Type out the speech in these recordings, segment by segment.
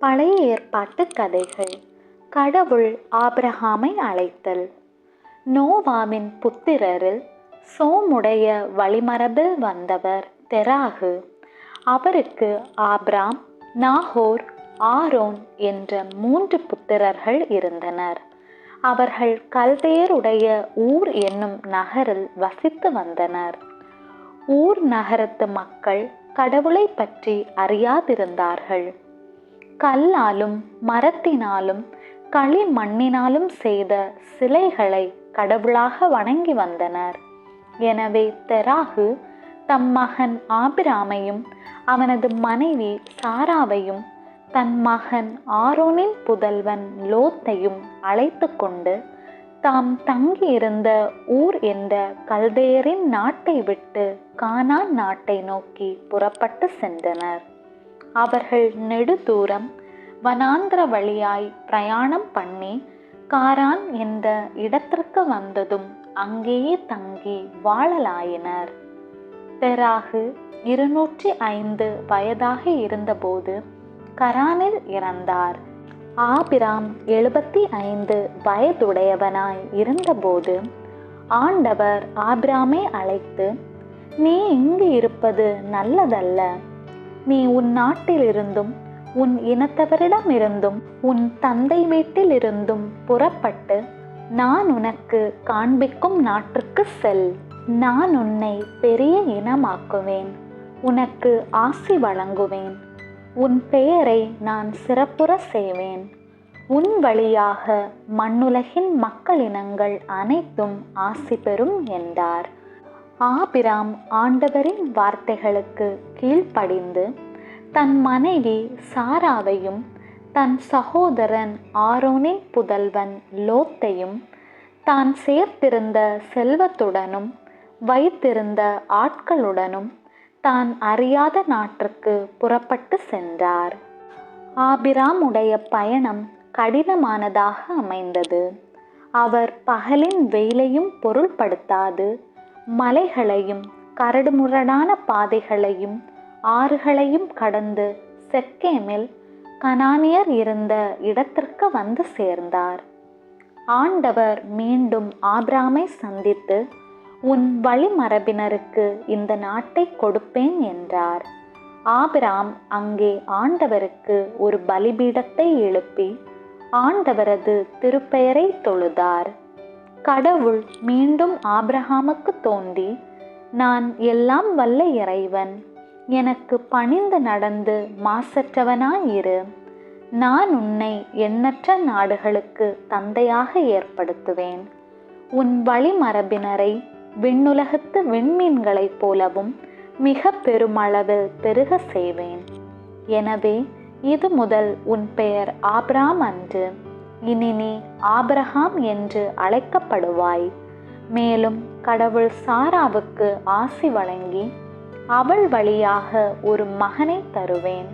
பழைய ஏற்பாட்டு கதைகள். கடவுள் ஆப்ரஹாமை அழைத்தல். நோவாவின் புத்திரரில் சோமுடைய வழிமரபில் வந்தவர் தெராகு. அவருக்கு ஆப்ராம் நாகோர் ஆரோன் என்ற மூன்று புத்திரர்கள் இருந்தனர். அவர்கள் கல்தேருடைய ஊர் என்னும் நகரில் வசித்து வந்தனர். ஊர் நகரத்து மக்கள் கடவுளை பற்றி அறியாதிருந்தார்கள். கல்லாலும் மரத்தினாலும் களிமண்ணினாலும் செய்த சிலைகளை கடவுளாக வணங்கி வந்தனர். எனவே தெராகு தம் மகன் ஆபிராமையும் அவனது மனைவி சாராவையும் தன் மகன் ஆரோனின் புதல்வன் லோத்தையும் அழைத்து கொண்டு தாம் தங்கியிருந்த ஊர் என்ற கல்தேயரின் நாட்டை விட்டு கானான் நாட்டை நோக்கி புறப்பட்டு சென்றனர். அவர்கள் நெடுதூரம் வனாந்திர வழியாய் பிரயாணம் பண்ணி காரான் என்ற இடத்திற்கு வந்ததும் அங்கேயே தங்கி வாழலாயினர். தெராகு இருநூற்றி ஐந்து வயதாக இருந்தபோது கரானில் இறந்தார். ஆபிராம் எழுபத்தி ஐந்து வயதுடையவனாய் இருந்தபோது ஆண்டவர் ஆபிராமை அழைத்து நீ இங்கு இருப்பது நல்லதல்ல. நீ உன் நாட்டிலிருந்தும் உன் இனத்தவரிடமிருந்தும் உன் தந்தை வீட்டிலிருந்தும் புறப்பட்டு நான் உனக்கு காண்பிக்கும் நாட்டுக்கு செல். நான் உன்னை பெரிய இனமாக்குவேன். உனக்கு ஆசி வழங்குவேன். உன் பெயரை நான் சிறப்புற செய்வேன். உன் வழியாக மண்ணுலகின் மக்கள் இனங்கள் அனைத்தும் ஆசி பெறும் என்றார். ஆபிராம் ஆண்டவரின் வார்த்தைகளுக்கு கீழ்ப்படிந்து தன் மனைவி சாராவையும் தன் சகோதரன் ஆரோனின் புதல்வன் லோத்தையும் தான் சேர்த்திருந்த செல்வத்துடனும் வைத்திருந்த ஆட்களுடனும் தான் அறியாத நாட்டிற்கு புறப்பட்டு சென்றார். ஆபிராமுடைய பயணம் கடினமானதாக அமைந்தது. அவர் பகலின் வெயிலையும் பொருள்படுத்தாது மலைகளையும் கரடுமுரடான பாதைகளையும் ஆறுகளையும் கடந்து செக்கேமில் கனானியர் இருந்த இடத்திற்கு வந்து சேர்ந்தார். ஆண்டவர் மீண்டும் ஆபிராமை சந்தித்து உன் வழிமரபினருக்கு இந்த நாட்டை கொடுப்பேன் என்றார். ஆபிராம் அங்கே ஆண்டவருக்கு ஒரு பலிபீடத்தை எழுப்பி ஆண்டவரது திருப்பெயரை தொழுதார். கடவுள் மீண்டும் ஆப்ரஹாமுக்கு தோன்றி நான் எல்லாம் வல்ல இறைவன். எனக்கு பணிந்து நடந்து மாசற்றவனாயிரு. நான் உன்னை எண்ணற்ற நாடுகளுக்கு தந்தையாக ஏற்படுத்துவேன். உன் வழிமரபினரை விண்ணுலகத்து விண்மீன்களைப் போலவும் மிக பெருமளவில் பெருக செய்வேன். எனவே இது முதல் உன் பெயர் ஆப்ராம் அன்று. இனி நீ ஆபரகாம் என்று அழைக்கப்படுவாய். மேலும் கடவுள் சாராவுக்கு ஆசி வழங்கி அவள் வழியாக ஒரு மகனை தருவேன்.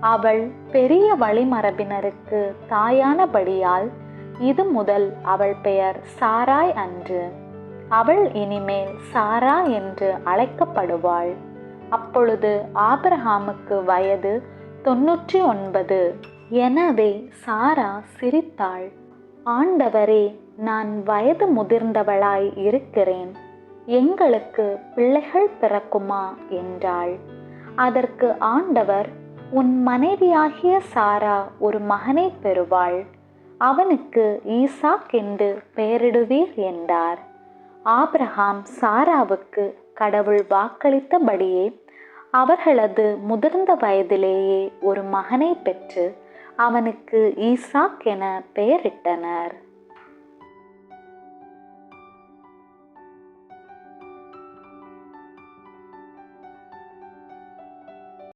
அவள் பெரிய வழிமரபினருக்கு தாயானபடியால் இது முதல் அவள் பெயர் சாராய் அன்று. அவள் இனிமேல் சாரா என்று அழைக்கப்படுவாள். அப்பொழுது ஆபிரஹாமுக்கு வயது தொன்னூற்றி ஒன்பது. எனவே சாரா சிரித்தாள். ஆண்டவரே நான் வயது முதிர்ந்தவளாய் இருக்கிறேன். எங்களுக்கு பிள்ளைகள் பிறக்குமா? என்றாள். அதற்கு ஆண்டவர் உன் மனைவியாகிய சாரா ஒரு மகனை பெறுவாள். அவனுக்கு ஈசாக் என்று பெயரிடுவீர் என்றார். ஆப்ரஹாம் சாராவுக்கு கடவுள் வாக்களித்தபடியே அவர்களது முதிர்ந்த வயதிலேயே ஒரு மகனை பெற்று அவனுக்கு ஈசாக் என பெயரிட்டனர்.